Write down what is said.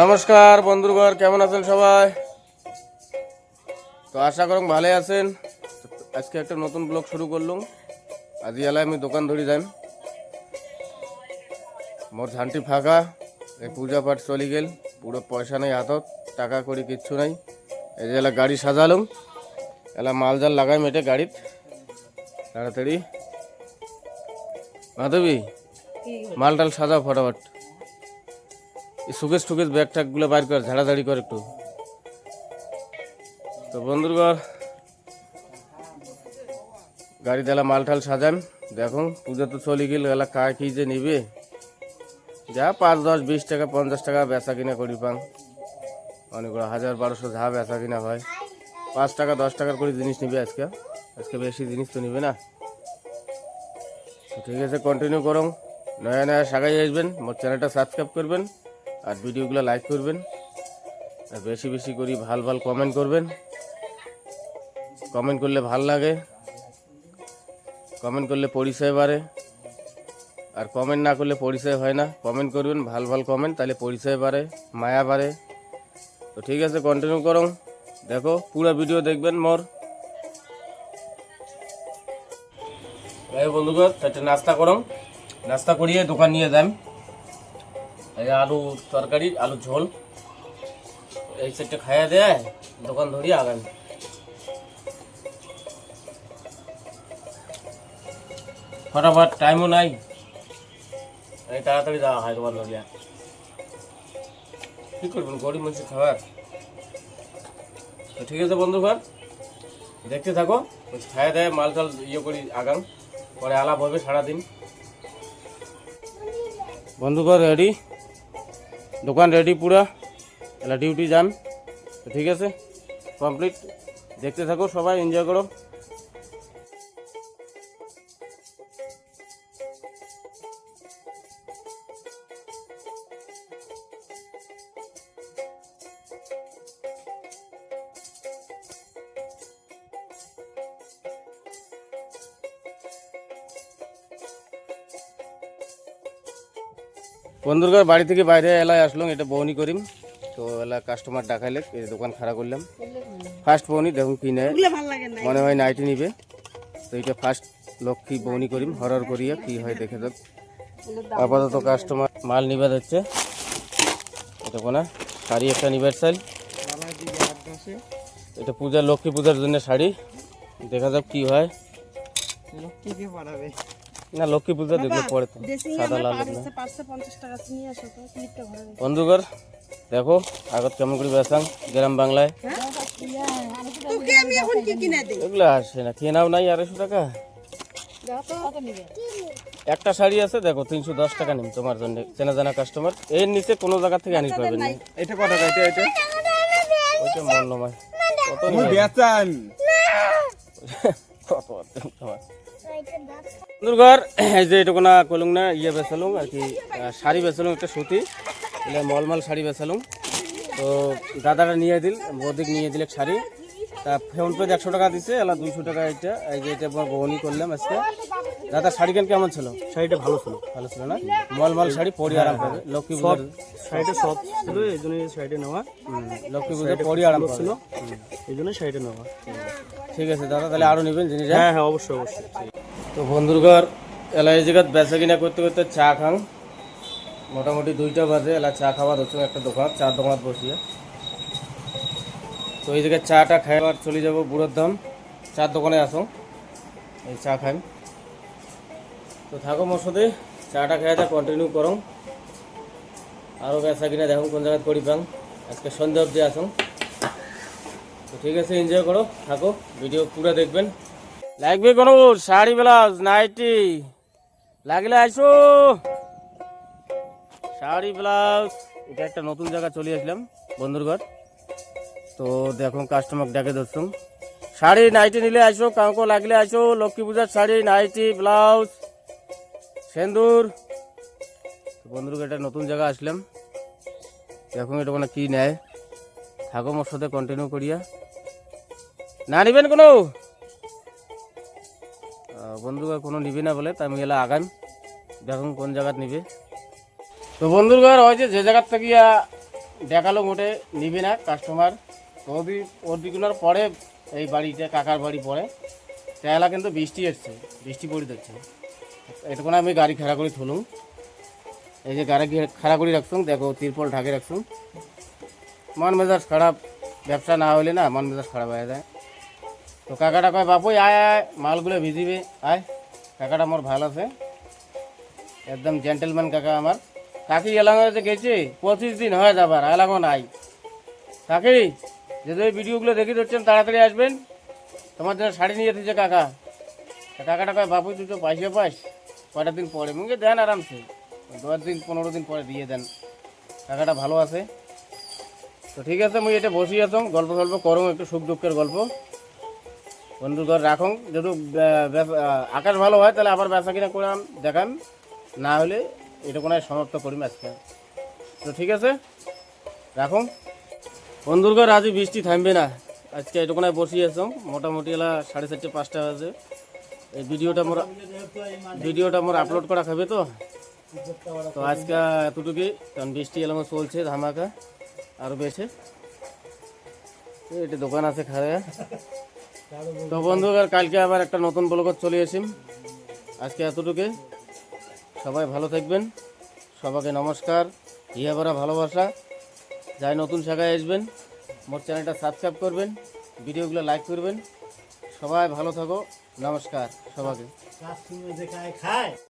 নমস্কার বন্ধুগণ কেমন আছেন সবাই? তো আশা করুন ভালো আছেন। আজকে একটা নতুন ব্লগ শুরু করলুম। আজ এলায় আমি দোকান ধরি যাই। মোর ঝান্টি ফাঁকা এই পূজা পাঠ চলে গেল। পুরো পয়সা নেই হাতত টাকা করি কিচ্ছু নাই। এই যে এলা গাড়ি সাজালুম। এলা মাল জাল লাগাই মেটে গাড়িত। তাড়াতাড়ি। মাধবী মাল টাল সাজাও ফটাফট। এই সুকেশ টুকেশ ব্যাগ ট্যাগগুলো বাইর কর, ঝাড়াঝাড়ি কর একটু। তো বন্ধুরগর গাড়ি দেলা মাল টাল সাজান, দেখুন, পুজো তো চলে গেল, এলা কায় কি যে নিবে? যা পাঁচ, দশ, বিশ টাকা, পঞ্চাশ টাকা বেচা কিনা করি পাং। অনেকগুলো হাজার, বারোশো যা বেচা কিনা হয়। পাঁচ টাকা, দশ টাকার করে জিনিস নিবে আজকে। আজকে বেশি জিনিস তো নিবে না। ঠিক আছে কন্টিনিউ করুন। নয়া নয়া সাগাই আসবেন, মোর চ্যানেলটা সাবস্ক্রাইব করবেন। আর ভিডিওগুলো লাইক করবেন। আর বেশি বেশি করি ভালো ভালো কমেন্ট করবেন। কমেন্ট করলে ভালো লাগে। কমেন্ট করলে পরিচয় বাড়ে। আর কমেন্ট না করলে পরিচয় হয় না। কমেন্ট করবেন, ভালো ভালো কমেন্ট তাহলে পরিচয় বাড়ে, মায়া বাড়ে। তো ঠিক আছে কন্টিনিউ করুন। দেখো, পুরো ভিডিও দেখবেন মোর। বন্ধুগণ একটা নাস্তা করুন। নাস্তা করিয়ে দোকান নিয়ে যান। আলু তরকারি, আলু ঝোল। এই সেটটা খাইয়া দেয় দোকান ধরি আগান। ফটাফট টাইমও নাই। এই তাড়াতাড়ি যাওয়া হয় দোকান ধরিয়া কি করবেন, গরিব মানুষের খাবার? তো ঠিক আছে বন্ধুগণ দেখতে থাকো, খাইয়া দেয় মাল টাল ইয়ে করি আগাম পরে আলাপ হবে সারাদিন। বন্ধুগণ রেডি দোকান রেডি পুরা এলা ডিউটি যান ঠিক আছে কমপ্লিট দেখতে থাকো সবাই এনজয় করো। বন্ধুরগর বাড়ি থেকে বাইরে এলায় আসলাম এটা বৌনি করিম। তো এলা কাস্টমার ডাকাইলে এই দোকান খাড়া করলাম। ফার্স্ট বৌনি দেখুন কি নেয়। মনে হয় নাইটি নিবে। তো এটা ফার্স্ট লক্ষ্মী বৌনি করিম হরর করিয়া কি হয় দেখে যাক। আপাতত কাস্টমার মাল নিবে যাচ্ছে এটা কোনা শাড়ি একটা নিবার চাইল এটা পূজা লক্ষ্মী পূজার জন্য শাড়ি। দেখা যাক কি হয়। লক্ষ্মীকে পাঠাবে। না লক্ষ্মী পূজা দেখলে পরে তো। সাদা লাল বন্ধুগর দেখো আগত কেমন করে বেসাং গ্রাম বাংলায়। তোকে আমি এখন কি কিনে দিই? এগুলো আসে না খেয়ে নাও নাই আড়াইশো টাকা। একটা শাড়ি আছে দেখো তিনশো দশ টাকা নিম তোমার জন্য চেনা জানা কাস্টমার এর নিচে কোনো জায়গা থেকে আনিতে পারবেন না। এটা কত টাকা? এটা এটা? ওইটা মন নয় কত বেচান কত তোমার? বন্ধুগর এই যে এটা কোনা কলুং না ইয়ে বেচালুম আর কি শাড়ি বেচালুম একটা সুতি। মলমল শাড়ি বেচালুম তো দাদাটা নিয়ে দিল বৌদিক নিয়ে দিলে শাড়ি। তা ফোন পে একশো টাকা দিছে এলা দুইশো টাকা এটা। এই যে এটা আমার বহনি করলাম আজকে। দাদা শাড়ি কেন কেমন ছিল? শাড়িটা ভালো ছিল। ভালো ছিল না? মলমল শাড়ি পরি আরাম পাবে। লক্ষ্মী পুজোর শাড়িটা সব ছিল এই জন্য শাড়িটা নেওয়া। লক্ষ্মী পুজোর পরি আরাম পাবে। এই জন্য শাড়িটা নেওয়া। ঠিক আছে দাদা তাহলে আরও নেবেন জিনিস? হ্যাঁ হ্যাঁ অবশ্যই অবশ্যই। তো বন্ধুরঘর এলা এই জায়গায় বেচা কিনা করতে করতে চা খাং মোটামুটি দুইটা বাজে এলা চা খাওয়া হচ্ছে একটা দোকান চা দোকান বসিয়ে। তো এই জায়গায় চাটা খাইবার চলে যাব বুড়োর ধাম চার দোকানে আসো, এই চা খাই। তো থাকো মোর সাথে চাটা খাই তা কন্টিনিউ করো। আরও বেচা কিনা দেখুন কোন জায়গায় করি পাং। আজকে সন্ধ্যা অবধি আসুন তো ঠিক আছে এনজয় করো, থাকো ভিডিও পুরো দেখবেন। লাগবে কোনো শাড়ি, ব্লাউজ, নাইটি। লাগলে আসো। শাড়ি, ব্লাউজ, এটা একটা নতুন জায়গা চলে আসলাম, বন্ধুর ঘর। তো দেখো কাস্টমার ডেকে ধরছুম শাড়ি, নাইটি নিলে আসো, কাউকে লাগলে আসো, লক্ষ্মী পূজার শাড়ি, নাইটি, ব্লাউজ, সেন্দুর। বন্ধুর একটা নতুন জায়গা আসলাম। দেখুন এটা মানে কী নেয়। থাকো মোর সাথে কন্টিনিউ করিয়া। না নিবেন কোনো? বন্ধুগর কোনো নিবি না বলে, তা আমি এলা আগাম। দেখুন কোন জায়গাত নিবে। তো বন্ধুগর হয় যে জায়গার থেকে দেখাল মোটে নিবে না কাস্টমার ওদি ওর দিগুলোর পরে এই বাড়িতে, কাকার বাড়ি পরে তেলা কিন্তু বৃষ্টি এসছে বৃষ্টি পড়ে যাচ্ছে। এটুকুন আমি গাড়ি খাড়া করে থুলুম। এই যে গাড়ি খাড়া করে রাখছুম দেখো তিরপল ঢাকে রাখছুম মন মেজাজ খারাপ, ব্যবসা না হলে না মন মেজাজ খারাপ হয়ে যায়। তো কাকাটা কয়, বাপুই, আয় আয় মালগুলো ভিজিবে, আয়। কাকাটা আমার ভালো আছে। একদম জেন্টেলম্যান কাকা আমার। কাকি এলাকাতে গেছে, পঁচিশ দিন হয় যাবার, এলাকা নাই। কাকি যদি ওই ভিডিওগুলো দেখে ধরছেন, তাড়াতাড়ি আসবেন। তোমার জন্য শাড়ি নিয়ে এসেছে কাকা। কাকাটা কয় বাপু তুই তো পয়সা পাস। কয়টা দিন পরে? মুখে দেন আরামসে। দশ দিন, পনেরো দিন পরে দিয়ে দেন। কাকাটা ভালো আছে। তো ঠিক আছে, মুই এটা বসি আছো গল্প গল্প করো একটু সুখ দুঃখের গল্প। বন্ধু ঘর রাখুন। যদি আকাশ ভালো হয়, তাহলে আবার বেচা কিনা করে দেখান। না হলে এটা কোনো সমাপ্ত করি আজকে। তো ঠিক আছে, রাখুন। বন্ধুর ঘর আজই বৃষ্টি থামবে না। আজকে এটুকুনায় বসিয়ে আছো মোটামুটি এলা সাড়ে চারটে, পাঁচটা বাজে। এই ভিডিওটা মোর ভিডিওটা মোর আপলোড করা খাবে তো? তো আজকে এতটুকুই। কারণ বৃষ্টি এলাম চলছে, ধামাকা। আরও বেছে এটা দোকান আছে খাওয়া তো বন্ধুরা কালকে আবার একটা নতুন ব্লগত চলে আসিম আজকে এতটুকু সবাই ভালো থাকবেন। সবাইকে নমস্কার। ইহাবারা ভালোবাসা। যাই নতুন শাখায় আসবেন, মোর চ্যানেলটা সাবস্ক্রাইব করবেন, ভিডিওগুলো লাইক করবেন। সবাই ভালো থাকো। নমস্কার সবাইকে।